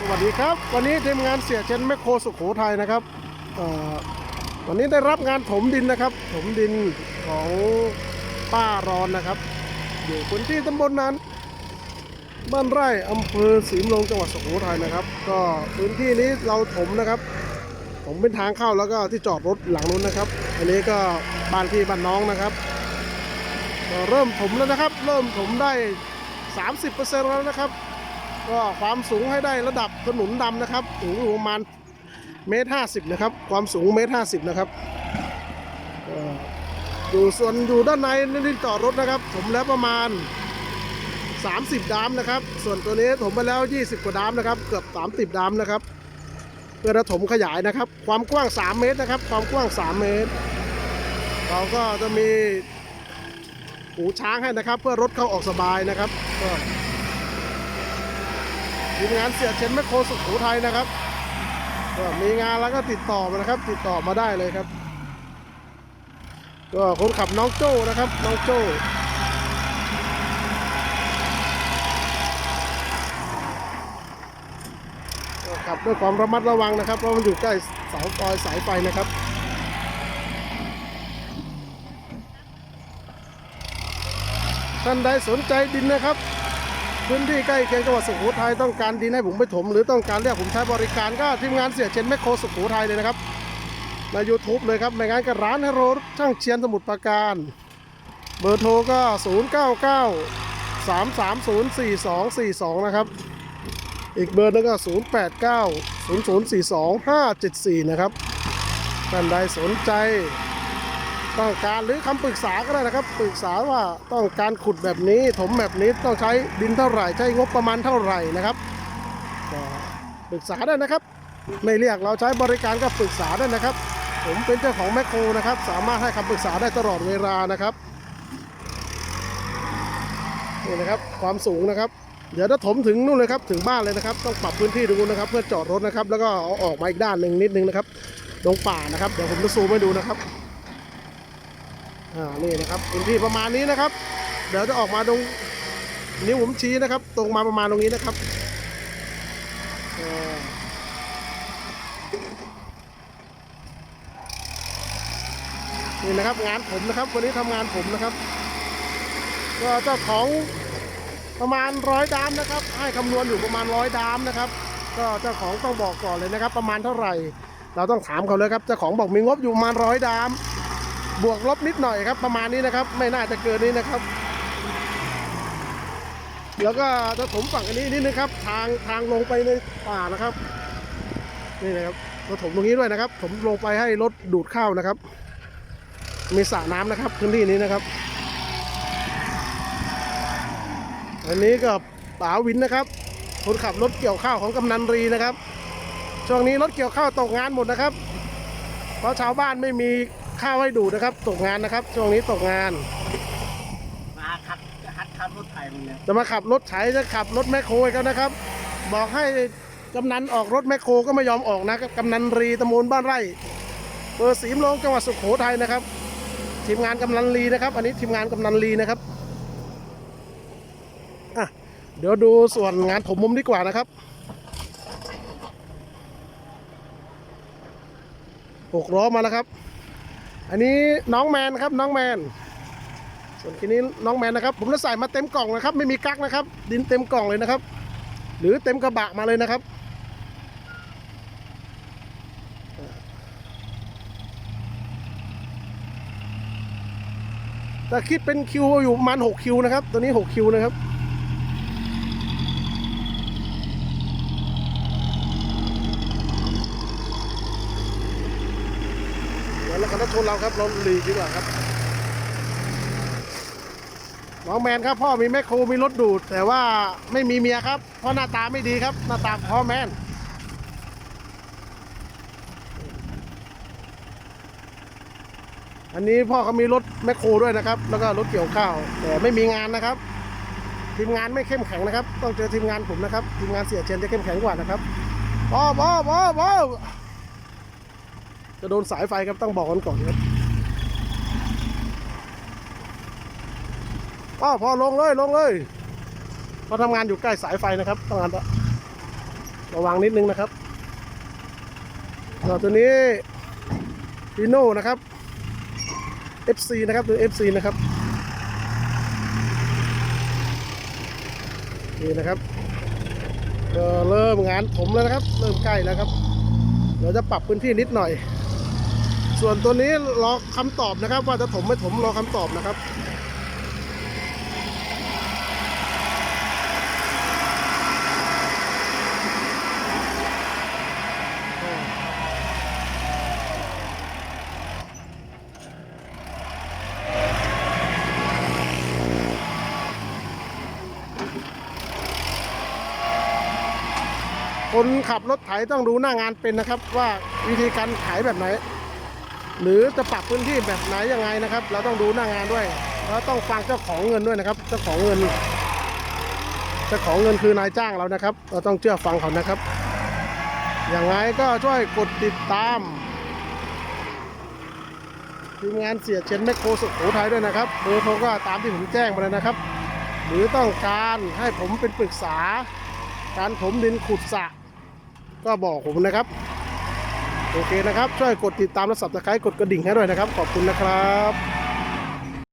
สวัสดีครับ วันนี้ทีมงานเสียเชนแมคโครสุโขทัยนะครับวันนี้ได้รับงานถมดินนะครับ ถมดินของป้ารอนนะครับ อยู่พื้นที่ตำบลนั้น บ้านไร่อำเภอศรีมลงจังหวัดสุโขทัยนะครับ ก็พื้นที่นี้เราถมนะครับ ผมเป็นทางเข้าแล้วก็ที่จอดรถหลังนู้นนะครับ อันนี้ก็บ้านพี่บ้านน้องนะครับเริ่มถมแล้วนะครับ เริ่มถมได้ 30%แล้วนะครับ ก็ความสูงให้ได้ระดับถนนดำนะครับถึงอยู่ประมาณเมตรห้าสิบนะครับ ความสูงเมตรห้าสิบนะครับเอ่ออยู่ส่วนอยู่ด้านในนี่จอดรถนะครับ ผมแล้วประมาณ 30 ดามนะครับ ส่วนตัวนี้ผมไปแล้ว 20 กว่าดามนะครับ เกือบ 30 ดามนะครับ เพื่อระถมขยายนะครับ ความกว้าง 3 เมตรนะครับ ความกว้าง 3 เมตร เราก็จะมีหูช้างให้นะครับ เพื่อรถเข้าออกสบายนะครับก็ ทีมงานเสียเชนแมคโครสุโขทัยนะครับก็มีงานแล้วก็ติดต่อมานะครับ ติดต่อมาได้เลยครับ ก็คนขับน้องโจ้นะครับน้องโจ้ก็ขับด้วยความระมัดระวังนะครับเพราะมันอยู่ใกล้เสาไฟสายไฟนะครับท่านใดสนใจดินนะครับ พื้นที่ใกล้เคียงจังหวัดสุโขทัยต้องการดินให้ผมไปถม หรือต้องการเรียกผมใช้บริการก็ทีมงานเสียเชนแมคโครสุโขทัยเลยนะครับใน YouTube เลยครับในงานกับร้านฮโรช่างเชียนสมุทรปราการ เบอร์โทรก็ 0 9 9 3 3 0 4 2 4 2 นะครับ อีกเบอร์หนึงก็ 0 8 9 0 0 4 2 5 7 4 นะครับท่านใดสนใจ ต้องการหรือคำปรึกษาก็ได้นะครับ ปรึกษาว่าต้องการขุดแบบนี้ ถมแบบนี้ต้องใช้ดินเท่าไหร่ ใช้งบประมาณเท่าไหร่นะครับปรึกษาได้นะครับ ไม่เรียกเราใช้บริการก็ปรึกษาได้นะครับ ผมเป็นเจ้าของแมคโครนะครับ สามารถให้คำปรึกษาได้ตลอดเวลานะครับนี่นะครับความสูงนะครับ เดี๋ยวถ้าถมถึงนู่นเลยครับถึงบ้านเลยนะครับ ต้องปรับพื้นที่ตรงนู้นนะครับ เพื่อจอดรถนะครับ แล้วก็เอาออกมาอีกด้านหนึ่งนิดนึงนะครับตรงป่านะครับเดี๋ยวผมจะซูมให้ดูนะครับ อ่านี่นะครับพื้นที่ประมาณนี้นะครับ เดี๋ยวจะออกมาตรงนิ้วผมชี้นะครับ ตรงมาประมาณตรงนี้นะครับนี่นะครับงานผมนะครับ วันนี้ทำงานผมนะครับ ก็เจ้าของประมาณร้อยดามนะครับ ให้คำนวณอยู่ประมาณร้อยดามนะครับ ก็เจ้าของต้องบอกก่อนเลยนะครับ ประมาณเท่าไหร่ เราต้องถามเขาเลยครับเจ้าของบอกมีงบอยู่ประมาณร้อยดาม บวกลบนิดหน่อยครับ ประมาณนี้นะครับ ไม่น่าจะเกินนี้นะครับ แล้วก็จะถมฝั่งอันนี้นิดนึงครับ ทางทางลงไปในป่านะครับ นี่นะครับเราถมตรงนี้ด้วยนะครับ ถมลงไปให้รถดูดข้าวนะครับ มีสระน้ำนะครับ พื้นที่นี้นะครับ อันนี้ก็ป๋าวินนะครับคนขับรถเกี่ยวข้าวของกำนันรีนะครับ ช่วงนี้รถเกี่ยวข้าวตกงานหมดนะครับ เพราะชาวบ้านไม่มี ข้าวให้ดูดนะครับตกงานนะครับ ช่วงนี้ตกงาน มาคัดคัดขับรถไถมึงเนี่ยจะมาขับรถไถจะขับรถแมคโครกันนะครับ บอกให้กำนันออกรถแมคโครก็ไม่ยอมออกนะครับกำนันรีตำบลบ้านไร่เบอร์สีมลงจังหวัดสุโขทัยนะครับ ทีมงานกำนันรีนะครับ อันนี้ทีมงานกำนันรีนะครับอะเดี๋ยวดูส่วนงานถมมุมดีกว่านะครับหกล้อมาแล้วครับ อันนี้น้องแมนครับน้องแมน ส่วนทีนี้น้องแมนนะครับ ผมจะใส่มาเต็มกล่องนะครับ ไม่มีกั๊กนะครับ ดินเต็มกล่องเลยนะครับ หรือเต็มกระบะมาเลยนะครับแต่คิดเป็นคิวอยู่ประมาณ6คิวนะครับ ตัวนี้6คิวนะครับ ยวเรากันรถชนเราครับ เราหลีกดีกว่าครับ น้องแมนครับ พ่อมีแมคโครมีรถดูด แต่ว่าไม่มีเมียครับ เพราะหน้าตาไม่ดีครับ หน้าตาพ่อแมนอันนี้พ่อเขามีรถแมคโครด้วยนะครับ แล้วก็รถเกี่ยวข้าว แต่ไม่มีงานนะครับ ทีมงานไม่เข้มแข็งนะครับ ต้องเจอทีมงานผมนะครับ ทีมงานเสียเชนจะเข้มแข็งกว่านะครับพ่อพ่อพ่อพ่อ จะโดนสายไฟครับต้องบอกกันก่อนครับอ้าวพอลงเลยลงเลยเพราะทำงานอยู่ใกล้สายไฟนะครับต้องงานระวังนิดนึงนะครับแล้วตัวนี้พีโน่นะครับ FC นะครับตัว FC นะครับนี่นะครับเริ่มงานถมแล้วนะครับ เริ่มใกล้แล้วครับ เดี๋ยวจะปรับพื้นที่นิดหน่อย ส่วนตัวนี้รอคำตอบนะครับ ว่าจะถมไม่ถมรอคำตอบนะครับคนขับรถไถต้องดูหน้างานเป็นนะครับ ว่าวิธีการไถแบบไหน หรือจะปรับพื้นที่แบบไหนยังไงนะครับ เราต้องดูหน้างานด้วยแล้วต้องฟังเจ้าของเงินด้วยนะครับ เจ้าของเงินเจ้าของเงินคือนายจ้างเรานะครับ เราต้องเชื่อฟังเขานะครับ อย่างไรก็ช่วยกดติดตามทีมงานเสียเชนแมคโครสุโขทัยด้วยนะครับเบอร์โทรก็ตามที่ผมแจ้งไปเลยนะครับ หรือต้องการให้ผมเป็นปรึกษา การถมดินขุดสระก็บอกผมนะครับ โอเคนะครับ ช่วยกดติดตามและสับสไครต์กดกระดิ่งให้ด้วยนะครับ ขอบคุณนะครับ